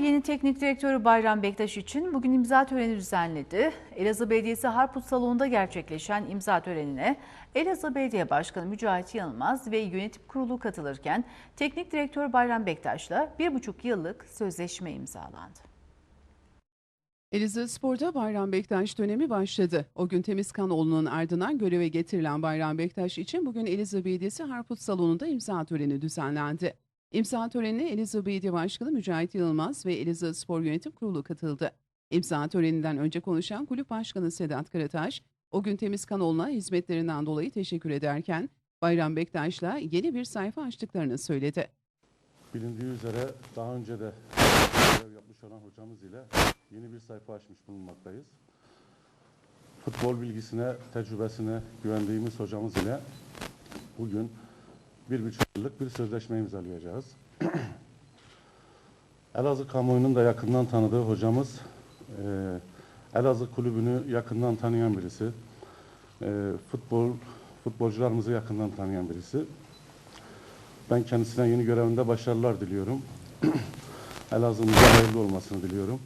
yeni teknik direktörü Bayram Bektaş için bugün imza töreni düzenledi. Elazığ Belediyesi Harput Salonu'nda gerçekleşen imza törenine Elazığ Belediye Başkanı Mücahit Yılmaz ve yönetim kurulu katılırken teknik direktör Bayram Bektaş'la bir buçuk yıllık sözleşme imzalandı. Elazığ Spor'da Bayram Bektaş dönemi başladı. O gün Temizkanoğlu'nun ardından göreve getirilen Bayram Bektaş için bugün Elazığ Belediyesi Harput Salonu'nda imza töreni düzenlendi. İmza törenine Elazığ Belediye Başkanı Mücahit Yılmaz ve Elazığ Spor Yönetim Kurulu katıldı. İmza töreninden önce konuşan kulüp başkanı Sedat Karataş, o gün Temizkanoğlu'na hizmetlerinden dolayı teşekkür ederken Bayram Bektaş'la yeni bir sayfa açtıklarını söyledi. Bilindiği üzere daha önce de görev yapmış olan hocamız ile yeni bir sayfa açmış bulunmaktayız. Futbol bilgisine, tecrübesine güvendiğimiz hocamız ile bugün bir buçuk yıllık bir sözleşme imzalayacağız. Elazığ kamuoyunun da yakından tanıdığı hocamız, e, Elazığ kulübünü yakından tanıyan birisi, e, futbol futbolcularımızı yakından tanıyan birisi. Ben kendisine yeni görevinde başarılar diliyorum. Elazığ'ımıza hayırlı olmasını diliyorum.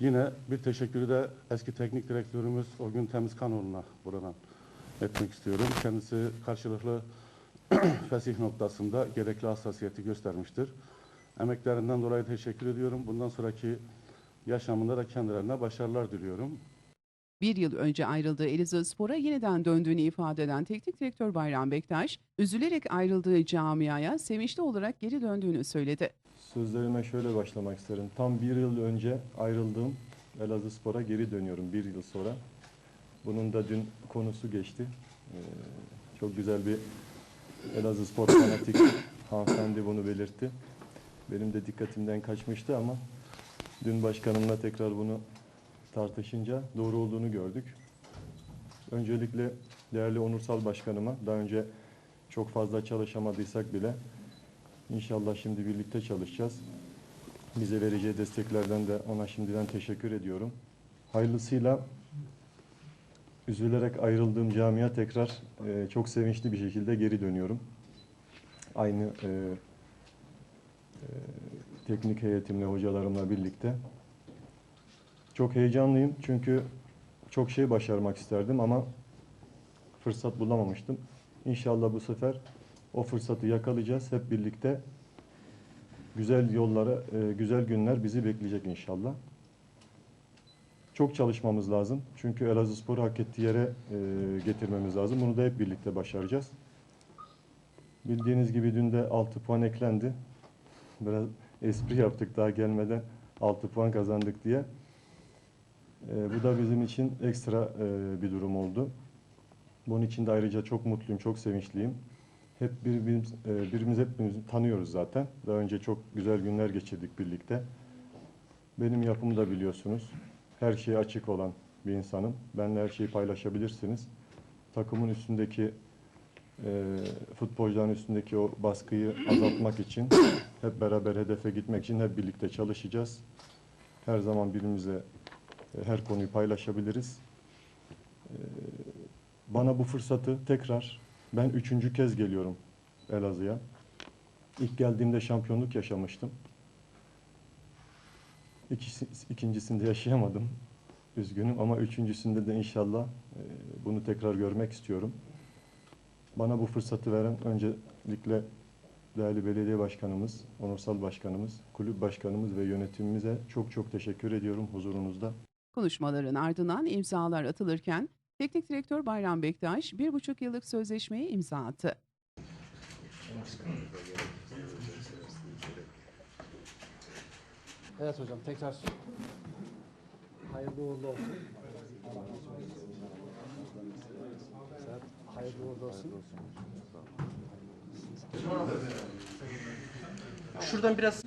Yine bir teşekkürü de eski teknik direktörümüz Orgun Temizkanoğlu'na buradan etmek istiyorum. Kendisi karşılıklı fesih noktasında gerekli hassasiyeti göstermiştir. Emeklerinden dolayı teşekkür ediyorum. Bundan sonraki yaşamında da kendilerine başarılar diliyorum. Bir yıl önce ayrıldığı Elazığ Spor'a yeniden döndüğünü ifade eden teknik direktör Bayram Bektaş, üzülerek ayrıldığı camiaya sevinçli olarak geri döndüğünü söyledi. Sözlerime şöyle başlamak isterim. Tam bir yıl önce ayrıldığım Elazığ Spor'a geri dönüyorum bir yıl sonra. Bunun da dün konusu geçti. Ee, çok güzel bir Elazığ Spor fanatik hanımefendi bunu belirtti. Benim de dikkatimden kaçmıştı ama dün başkanımla tekrar bunu tartışınca doğru olduğunu gördük. Öncelikle değerli onursal başkanıma daha önce çok fazla çalışamadıysak bile İnşallah şimdi birlikte çalışacağız. Bize vereceği desteklerden de ona şimdiden teşekkür ediyorum. Hayırlısıyla üzülerek ayrıldığım camia tekrar e, çok sevinçli bir şekilde geri dönüyorum. Aynı e, e, teknik heyetimle, hocalarımla birlikte. Çok heyecanlıyım çünkü çok şey başarmak isterdim ama fırsat bulamamıştım. İnşallah bu sefer o fırsatı yakalayacağız hep birlikte. Güzel yollara, e, güzel günler bizi bekleyecek inşallah. Çok çalışmamız lazım. Çünkü Elazığspor'u hak ettiği yere e, getirmemiz lazım. Bunu da hep birlikte başaracağız. Bildiğiniz gibi dün de 6 puan eklendi. Biraz espri yaptık daha gelmeden 6 puan kazandık diye. E, bu da bizim için ekstra e, bir durum oldu. Bunun için de ayrıca çok mutluyum, çok sevinçliyim. Hep birbirimiz, e, birbirimiz hepimizi tanıyoruz zaten. Daha önce çok güzel günler geçirdik birlikte. Benim yapımı da biliyorsunuz. Her şeye açık olan bir insanım. Benimle her şeyi paylaşabilirsiniz. Takımın üstündeki, e, futbolcuların üstündeki o baskıyı azaltmak için, hep beraber hedefe gitmek için hep birlikte çalışacağız. Her zaman birbirimize e, her konuyu paylaşabiliriz. E, bana bu fırsatı tekrar ben üçüncü kez geliyorum Elazığ'a. İlk geldiğimde şampiyonluk yaşamıştım. İkisi, ikincisinde yaşayamadım. Üzgünüm ama üçüncüsünde de inşallah e, bunu tekrar görmek istiyorum. Bana bu fırsatı veren öncelikle değerli belediye başkanımız, onursal başkanımız, kulüp başkanımız ve yönetimimize çok çok teşekkür ediyorum huzurunuzda. Konuşmaların ardından imzalar atılırken teknik direktör Bayram Bektaş bir buçuk yıllık sözleşmeye imza attı. Evet hocam tekrar hayırlı uğurlu olsun. Serhat, Hayırlı uğurlu olsun. Şuradan biraz